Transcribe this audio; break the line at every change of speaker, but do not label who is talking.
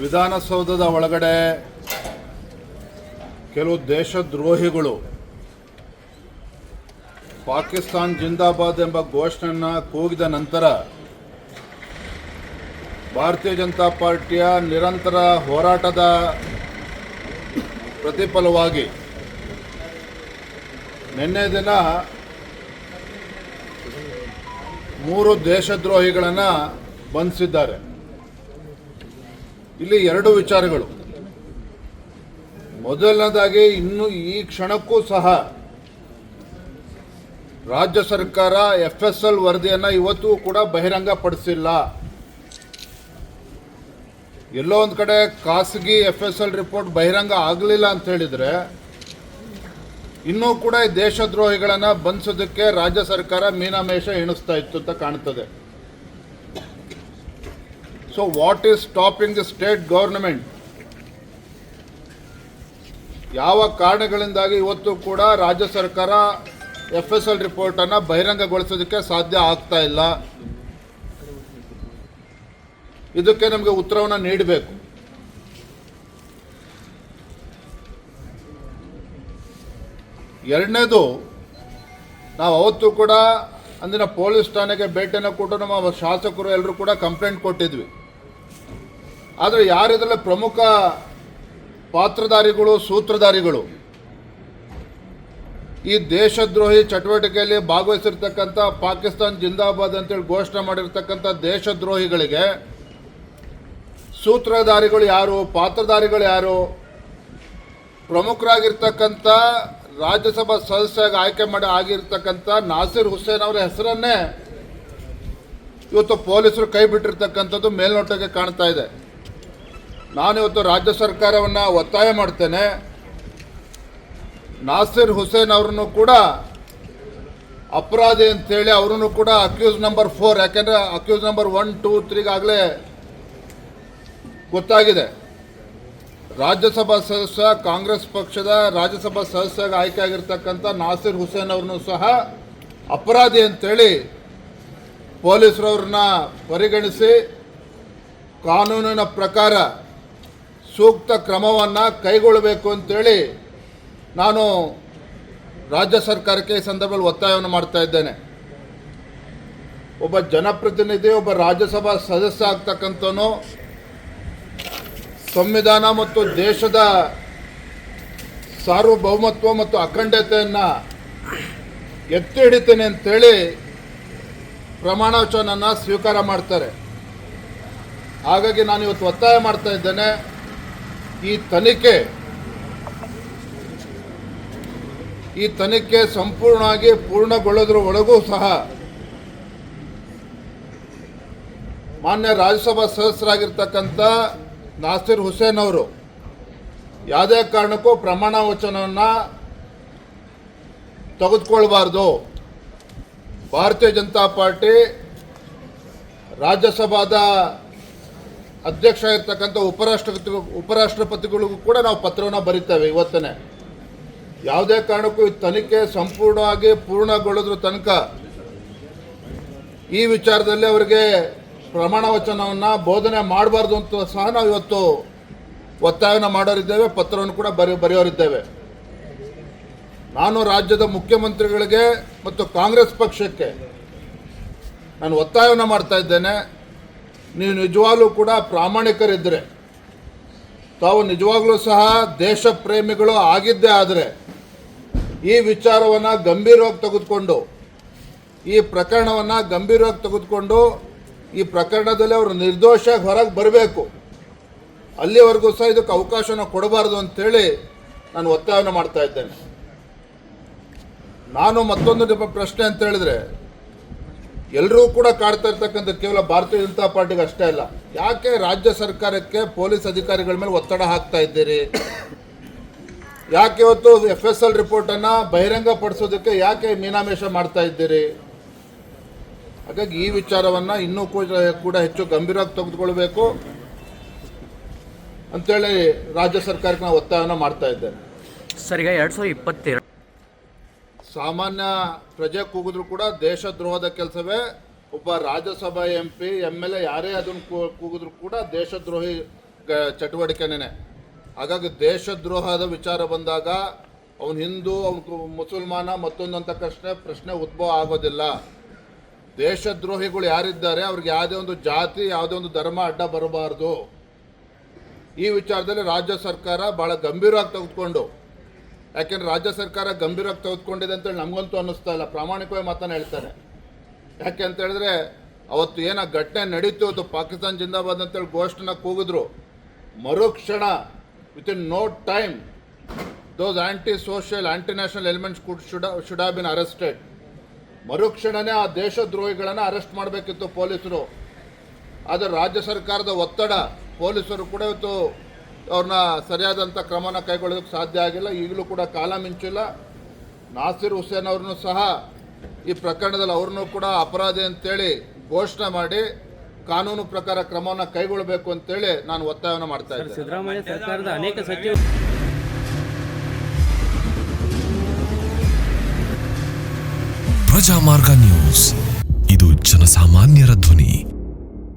ವಿಧಾನಸೌಧದ ಒಳಗಡೆ ಕೆಲವು ದೇಶದ್ರೋಹಿಗಳು, ಪಾಕಿಸ್ತಾನ್ ಜಿಂದಾಬಾದ್ ಎಂಬ ಘೋಷಣೆಯನ್ನು ಕೂಗಿದ ನಂತರ ಭಾರತೀಯ ಜನತಾ ಪಾರ್ಟಿಯ ನಿರಂತರ ಹೋರಾಟದ ಪ್ರತಿಫಲವಾಗಿ ನಿನ್ನೆ ದಿನ ಮೂರು ದೇಶದ್ರೋಹಿಗಳನ್ನು ಬಂಧಿಸಿದ್ದಾರೆ. ಇಲ್ಲಿ ಎರಡು ವಿಚಾರಗಳು. ಮೊದಲನೇದಾಗಿ ಇನ್ನು ಈ ಕ್ಷಣಕ್ಕೂ ಸಹ ರಾಜ್ಯ ಸರ್ಕಾರ ಎಫ್ ಎಸ್ ಎಲ್ ವರದಿಯನ್ನು ಇವತ್ತು ಕೂಡ ಬಹಿರಂಗಪಡಿಸಿಲ್ಲ. ಎಲ್ಲೋ ಒಂದು ಕಡೆ ಖಾಸಗಿ ಎಫ್ ಎಸ್ ಎಲ್ ರಿಪೋರ್ಟ್ ಬಹಿರಂಗ ಆಗಲಿಲ್ಲ ಅಂತ ಹೇಳಿದರೆ ಇನ್ನೂ ಕೂಡ ದೇಶದ್ರೋಹಿಗಳನ್ನು ಬಂಧಿಸೋದಕ್ಕೆ ರಾಜ್ಯ ಸರ್ಕಾರ ಮೀನಾಮೇಷ ಎಣಿಸ್ತಾ ಇತ್ತು ಅಂತ ಕಾಣ್ತದೆ. So what is stopping the state government? ಯಾವ ಕಾರಣಗಳಿಂದಾಗಿ ಇವತ್ತು ಕೂಡ ರಾಜ್ಯ ಸರ್ಕಾರ ಎಫ್ ಎಸ್ ಎಲ್ ರಿಪೋರ್ಟನ್ನು ಬಹಿರಂಗಗೊಳಿಸೋದಕ್ಕೆ ಸಾಧ್ಯ ಆಗ್ತಾ ಇಲ್ಲ? ಇದಕ್ಕೆ ನಮಗೆ ಉತ್ತರವನ್ನು ನೀಡಬೇಕು. ಎರಡನೇದು, ನಾವು ಅವತ್ತು ಕೂಡ ಅಂದಿನ ಪೊಲೀಸ್ ಠಾಣೆಗೆ ಭೇಟಿಯನ್ನು ಕೊಟ್ಟು ನಮ್ಮ ಶಾಸಕರು ಎಲ್ಲರೂ ಕೂಡ ಕಂಪ್ಲೇಂಟ್ ಕೊಟ್ಟಿದ್ವಿ. ಆದರೆ ಯಾರಿದ್ರಲ್ಲ ಪ್ರಮುಖ ಪಾತ್ರಧಾರಿಗಳು, ಸೂತ್ರಧಾರಿಗಳು? ಈ ದೇಶದ್ರೋಹಿ ಚಟುವಟಿಕೆಯಲ್ಲಿ ಭಾಗವಹಿಸಿರ್ತಕ್ಕಂಥ ಪಾಕಿಸ್ತಾನ್ ಜಿಂದಾಬಾದ್ ಅಂತೇಳಿ ಘೋಷಣೆ ಮಾಡಿರ್ತಕ್ಕಂಥ ದೇಶದ್ರೋಹಿಗಳಿಗೆ ಸೂತ್ರಧಾರಿಗಳು ಯಾರು, ಪಾತ್ರಧಾರಿಗಳು ಯಾರು? ಪ್ರಮುಖರಾಗಿರ್ತಕ್ಕಂಥ ರಾಜ್ಯಸಭಾ ಸದಸ್ಯರಾಗಿ ಆಯ್ಕೆ ಮಾಡಿ ಆಗಿರ್ತಕ್ಕಂಥ ನಾಸಿರ್ ಹುಸೇನ್ ಅವರ ಹೆಸರನ್ನೇ ಇವತ್ತು ಪೊಲೀಸರು ಕೈ ಬಿಟ್ಟಿರ್ತಕ್ಕಂಥದ್ದು ಮೇಲ್ನೋಟಕ್ಕೆ ಕಾಣ್ತಾ ಇದೆ. ನಾನಿವತ್ತು ರಾಜ್ಯ ಸರ್ಕಾರವನ್ನು ಒತ್ತಾಯ ಮಾಡ್ತೇನೆ. ನಾಸಿರ್ ಹುಸೇನ್ ಅವರನ್ನು ಕೂಡ ಅಪರಾಧಿ ಅಂತೇಳಿ ಅವರನ್ನು ಕೂಡ ಅಕ್ಯೂಸ್ ನಂಬರ್ ಫೋರ್, ಯಾಕೆಂದರೆ ಅಕ್ಯೂಸ್ ನಂಬರ್ ಒನ್, ಟೂ, ತ್ರೀಗಾಗಲೇ ಗೊತ್ತಾಗಿದೆ. ರಾಜ್ಯಸಭಾ ಸದಸ್ಯ, ಕಾಂಗ್ರೆಸ್ ಪಕ್ಷದ ರಾಜ್ಯಸಭಾ ಸದಸ್ಯಗೆ ಆಯ್ಕೆ ಆಗಿರ್ತಕ್ಕಂಥ ನಾಸಿರ್ ಹುಸೇನ್ ಅವ್ರನ್ನು ಸಹ ಅಪರಾಧಿ ಅಂತೇಳಿ ಪೊಲೀಸರವ್ರನ್ನ ಪರಿಗಣಿಸಿ ಕಾನೂನಿನ ಪ್ರಕಾರ ಸೂಕ್ತ ಕ್ರಮವನ್ನು ಕೈಗೊಳ್ಳಬೇಕು ಅಂತೇಳಿ ನಾನು ರಾಜ್ಯ ಸರ್ಕಾರಕ್ಕೆ ಈ ಸಂದರ್ಭದಲ್ಲಿ ಒತ್ತಾಯವನ್ನು ಮಾಡ್ತಾ ಇದ್ದೇನೆ. ಒಬ್ಬ ಜನಪ್ರತಿನಿಧಿ, ಒಬ್ಬ ರಾಜ್ಯಸಭಾ ಸದಸ್ಯ ಆಗ್ತಕ್ಕಂಥವನು ಸಂವಿಧಾನ ಮತ್ತು ದೇಶದ ಸಾರ್ವಭೌಮತ್ವ ಮತ್ತು ಅಖಂಡತೆಯನ್ನು ಎತ್ತಿ ಹಿಡಿತೇನೆ ಅಂತೇಳಿ ಪ್ರಮಾಣ ವಚನನ್ನು ಸ್ವೀಕಾರ ಮಾಡ್ತಾರೆ. ಹಾಗಾಗಿ ನಾನು ಇವತ್ತು ಒತ್ತಾಯ ಮಾಡ್ತಾ ಇದ್ದೇನೆ. ಈ ತನಿಖೆ ಈ ತನಿಖೆ ಸಂಪೂರ್ಣವಾಗಿ ಪೂರ್ಣಗೊಳ್ಳೋದ್ರ ಒಳಗೂ ಸಹ ಮಾನ್ಯ ರಾಜ್ಯಸಭಾ ಸದಸ್ಯರಾಗಿರ್ತಕ್ಕಂಥ ನಾಸಿರ್ ಹುಸೇನ್ ಅವರು ಯಾವುದೇ ಕಾರಣಕ್ಕೂ ಪ್ರಮಾಣ ವಚನವನ್ನು ತೆಗೆದುಕೊಳ್ಬಾರ್ದು. ಭಾರತೀಯ ಜನತಾ ಪಾರ್ಟಿ ರಾಜ್ಯಸಭಾದ ಅಧ್ಯಕ್ಷ ಇರ್ತಕ್ಕಂಥ ಉಪರಾಷ್ಟ್ರಪತಿ ಉಪರಾಷ್ಟ್ರಪತಿಗಳಿಗೂ ಕೂಡ ನಾವು ಪತ್ರವನ್ನು ಬರೀತೇವೆ ಇವತ್ತನೇ. ಯಾವುದೇ ಕಾರಣಕ್ಕೂ ಈ ತನಿಖೆ ಸಂಪೂರ್ಣವಾಗಿ ಪೂರ್ಣಗೊಳ್ಳೋದ್ರ ತನಕ ಈ ವಿಚಾರದಲ್ಲಿ ಅವರಿಗೆ ಪ್ರಮಾಣ ವಚನವನ್ನು ಬೋಧನೆ ಮಾಡಬಾರ್ದು ಅಂತ ಸಹ ನಾವು ಇವತ್ತು ಒತ್ತಾಯವನ್ನು ಮಾಡೋರಿದ್ದೇವೆ, ಪತ್ರವನ್ನು ಕೂಡ ಬರಿ, ಬರೆಯೋರಿದ್ದೇವೆ. ನಾನು ರಾಜ್ಯದ ಮುಖ್ಯಮಂತ್ರಿಗಳಿಗೆ ಮತ್ತು ಕಾಂಗ್ರೆಸ್ ಪಕ್ಷಕ್ಕೆ ನಾನು ಒತ್ತಾಯವನ್ನು ಮಾಡ್ತಾ ಇದ್ದೇನೆ. ನೀವು ನಿಜವಾಗ್ಲೂ ಕೂಡ ಪ್ರಾಮಾಣಿಕರಿದ್ದರೆ ತಾವು ನಿಜವಾಗ್ಲೂ ಸಹ ದೇಶ ಪ್ರೇಮಿಗಳು ಆಗಿದ್ದೇ ಆದರೆ ಈ ವಿಚಾರವನ್ನು ಗಂಭೀರವಾಗಿ ತೆಗೆದುಕೊಂಡು, ಈ ಪ್ರಕರಣವನ್ನು ಗಂಭೀರವಾಗಿ ತೆಗೆದುಕೊಂಡು ಈ ಪ್ರಕರಣದಲ್ಲಿ ಅವರು ನಿರ್ದೋಷ ಹೊರಗೆ ಬರಬೇಕು. ಅಲ್ಲಿವರೆಗೂ ಸಹ ಇದಕ್ಕೆ ಅವಕಾಶನ ಕೊಡಬಾರ್ದು ಅಂತೇಳಿ ನಾನು ಒತ್ತಾಯವನ್ನು ಮಾಡ್ತಾ ಇದ್ದೇನೆ. ನಾನು ಮತ್ತೊಂದು ಪ್ರಶ್ನೆ ಅಂತ ಹೇಳಿದ್ರೆ ಎಲ್ಲರೂ ಕೂಡ ಕಾಡ್ತಾ ಇರ್ತಕ್ಕಂಥ ಕೇವಲ ಭಾರತೀಯ ಜನತಾ ಪಾರ್ಟಿಗೆ ಅಷ್ಟೇ ಅಲ್ಲ. ಯಾಕೆ ರಾಜ್ಯ ಸರ್ಕಾರಕ್ಕೆ ಪೊಲೀಸ್ ಅಧಿಕಾರಿಗಳ ಮೇಲೆ ಒತ್ತಡ ಹಾಕ್ತಾ ಇದ್ದೀರಿ? ಯಾಕೆ ಇವತ್ತು ಎಫ್ ಎಸ್ ಎಲ್ ರಿಪೋರ್ಟನ್ನು ಬಹಿರಂಗಪಡಿಸೋದಕ್ಕೆ ಯಾಕೆ ಮೀನಾಮೇಷ ಮಾಡ್ತಾ ಇದ್ದೀರಿ? ಹಾಗಾಗಿ ಈ ವಿಚಾರವನ್ನು ಇನ್ನೂ ಕೂಡ ಕೂಡ ಹೆಚ್ಚು ಗಂಭೀರವಾಗಿ ತೆಗೆದುಕೊಳ್ಬೇಕು. ಅಂತೇಳಿ ರಾಜ್ಯ ಸರ್ಕಾರಕ್ಕೆ ನಾವು ಒತ್ತಾಯವನ್ನು ಮಾಡ್ತಾ ಇದ್ದೇನೆ.
ಸರ್ ಈಗ ಎರಡು ಸಾವಿರದ ಇಪ್ಪತ್ತೆರಡು
ಸಾಮಾನ್ಯ ಪ್ರಜೆ ಕೂಗಿದ್ರು ಕೂಡ ದೇಶದ್ರೋಹದ ಕೆಲಸವೇ. ಒಬ್ಬ Rajya Sabha M P M L A ಯಾರೇ ಅದನ್ನು ಕೂಗಿದ್ರು ಕೂಡ ದೇಶದ್ರೋಹಿ ಚಟುವಟಿಕೆನೇ ಹಾಗಾಗಿ ದೇಶದ್ರೋಹದ ವಿಚಾರ ಬಂದಾಗ ಅವನು ಹಿಂದೂ, ಅವನು ಮುಸಲ್ಮಾನ ಮತ್ತೊಂದು ಅಂತ ಪ್ರಶ್ನೆ ಪ್ರಶ್ನೆ ಉದ್ಭವ ಆಗೋದಿಲ್ಲ. ದೇಶದ್ರೋಹಿಗಳು ಯಾರಿದ್ದಾರೆ, ಅವ್ರಿಗೆ ಯಾವುದೇ ಒಂದು ಜಾತಿ, ಯಾವುದೇ ಒಂದು ಧರ್ಮ ಅಡ್ಡ ಬರಬಾರ್ದು. ಈ ವಿಚಾರದಲ್ಲಿ ರಾಜ್ಯ ಸರ್ಕಾರ ಭಾಳ ಗಂಭೀರವಾಗಿ ತೆಗೆದುಕೊಂಡು ಯಾಕೆಂದ್ರೆ ರಾಜ್ಯ ಸರ್ಕಾರ ಗಂಭೀರವಾಗಿ ತೆಗೆದುಕೊಂಡಿದೆ ಅಂತೇಳಿ ನಮಗಂತೂ ಅನ್ನಿಸ್ತಾ ಇಲ್ಲ. ಪ್ರಾಮಾಣಿಕವಾಗಿ ಮಾತನ್ನು ಹೇಳ್ತಾರೆ. ಯಾಕೆ ಅಂತ ಹೇಳಿದ್ರೆ ಅವತ್ತು ಏನ ಘಟನೆ ನಡೀತು, ಅದು ಪಾಕಿಸ್ತಾನ ಜಿಂದಾಬಾದ್ ಅಂತೇಳಿ ಘೋಷಣೆ ಕೂಗಿದ್ರು. ಮರುಕ್ಷಣ with in no time those anti social anti national elements could should should been arrested ಮರುಕ್ಷಣನೇ ಆ ದೇಶದ್ರೋಹಿಗಳನ್ನು ಅರೆಸ್ಟ್ ಮಾಡಬೇಕಿತ್ತು ಪೊಲೀಸರು. ಆದರೆ ರಾಜ್ಯ ಸರ್ಕಾರದ ಒತ್ತಡ ಪೊಲೀಸರು ಕೂಡ ಇವತ್ತು ಅವ್ರನ್ನ ಸರಿಯಾದಂಥ ಕ್ರಮನ ಕೈಗೊಳ್ಳೋದಕ್ಕೆ ಸಾಧ್ಯ ಆಗಿಲ್ಲ. ಈಗಲೂ ಕೂಡ ಕಾಲ ಮಿಂಚಿಲ್ಲ. ನಾಸಿರ್ ಹುಸೇನ್ ಅವ್ರನ್ನೂ ಸಹ ಈ ಪ್ರಕರಣದಲ್ಲಿ ಅವ್ರನ್ನೂ ಕೂಡ ಅಪರಾಧಿ ಅಂತೇಳಿ ಘೋಷಣೆ ಮಾಡಿ ಕಾನೂನು ಪ್ರಕಾರ ಕ್ರಮವನ್ನು ಕೈಗೊಳ್ಳಬೇಕು ಅಂತೇಳಿ ನಾನು ಒತ್ತಾಯವನ್ನು ಮಾಡ್ತಾ ಇದ್ದೇನೆ.
ಸಿದ್ದರಾಮಯ್ಯ ಸರ್ಕಾರದ ಅನೇಕ ಸಚಿವರು
ಪ್ರಜಾಮಾರ್ಗ ನ್ಯೂಸ್. ಇದು ಜನಸಾಮಾನ್ಯರ ಧ್ವನಿ.